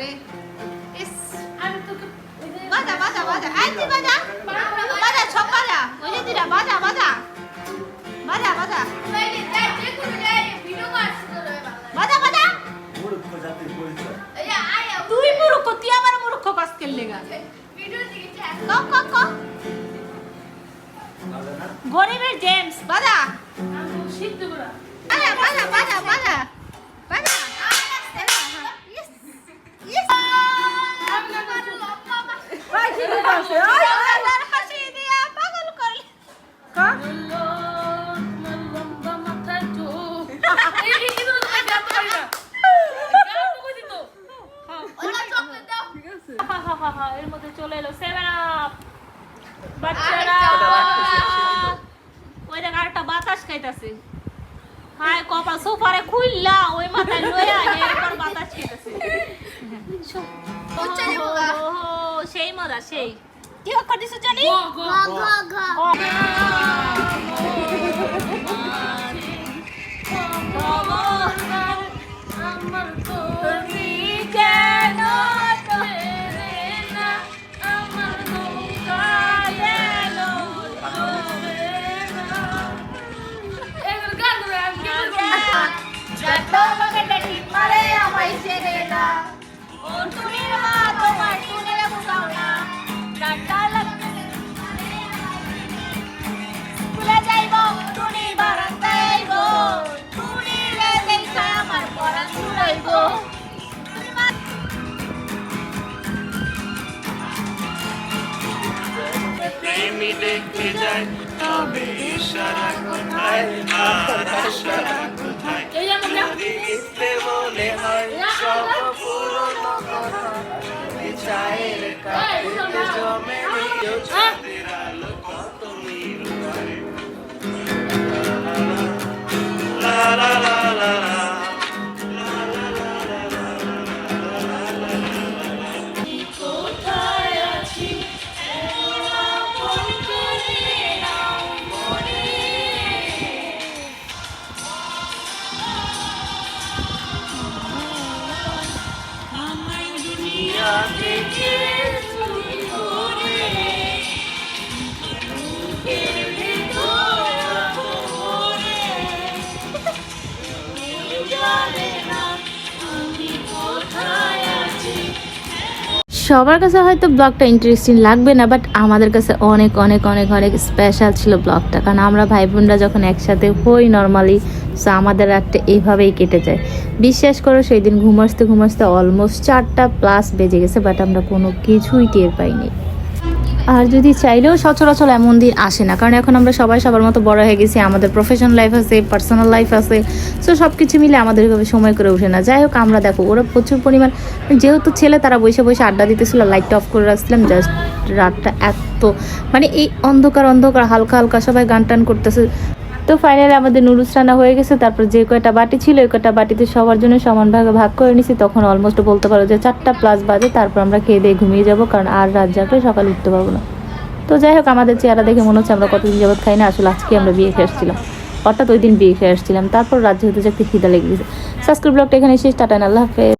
তুই বাজা সব বাজা। ওই যে দিরা গা ক ক ক। ভালো না গরিবের জেমস তোকে শিখতে পারা বাজা। এর মধ্যে চলে এলো সেভেন আপ বাচ্চারা ওই দেখ আরেকটা বাতাস খাইতাছে। হায় কপাল সোফারে খুললা ওই মাথায় লইয়া এরপর বাতাস খাইতাছে। সেই মজা সেই। কি হোক দিছো জানি আমার তোরি প্রেমী দেখতে যাই তবে ইশারা কোথায়? আর আশারা কোথায়? যদি মিথ্যে মনে হয় সব পুরনো কথা। চায়ের কাপে জমে নিয়েও সবার কাছে হয়তো ব্লগটা ইন্টারেস্টিং লাগবে না বাট আমাদের কাছে অনেক অনেক অনেক অনেক স্পেশাল ছিল ব্লগটা। কারণ আমরা ভাই বোনরা যখন একসাথে হই নর্মালি সো আমাদের রাতটা এইভাবেই কেটে যায়। বিশ্বাস করো সেই দিন ঘুমাসতে ঘুমাসতে অলমোস্ট চারটা প্লাস বেজে গেছে বাট আমরা কোনো কিছুই টের পাইনি। আর যদি চাইলেও সচরাচর এমন দিন আসে না, কারণ এখন আমরা সবাই সবার মতো বড় হয়ে গেছি, আমাদের প্রফেশনাল লাইফ আছে পার্সোনাল লাইফ আছে সো সব কিছু মিলে আমাদের ওইভাবে সময় করে ওঠে না। যাই হোক, আমরা দেখো, ওরা প্রচুর পরিমাণ যেহেতু ছেলে, তারা বসে বসে আড্ডা দিতেছিল লাইটটা অফ করে রাখছিলাম জাস্ট রাতটা এত মানে এই অন্ধকার অন্ধকার, হালকা হালকা সবাই গান টান করতেছে। তো ফাইনালি আমাদের নুডলস রান্না হয়ে গেছে, তারপর যে কয়টা বাটি ছিল, ওই কয়টা বাটিতে সবার জন্য সমান ভাগে করে নিছি। তখন অলমোস্ট বলতে পারো যে চারটা প্লাস বাজে, তারপর আমরা খেয়ে দিয়ে ঘুমিয়ে যাব, কারণ আর রাত জাগলে সকালে উঠতে পারব না। তো যাই হোক, আমাদের চেহারা দেখে মনে হচ্ছে আমরা কতদিন যাবত খাই না, আসলে আজকে আমরা বিয়ে খেয়ে আসছিলাম। অর্থাৎ ওই দিন বিয়ে খেয়ে আসছিলাম। তারপর রাত যেহেতু যে খিদা লেগে গেছে। সাবস্ক্রাইব ব্লগটা এখানে শেষ, টাটা, আল্লাহ হাফেজ।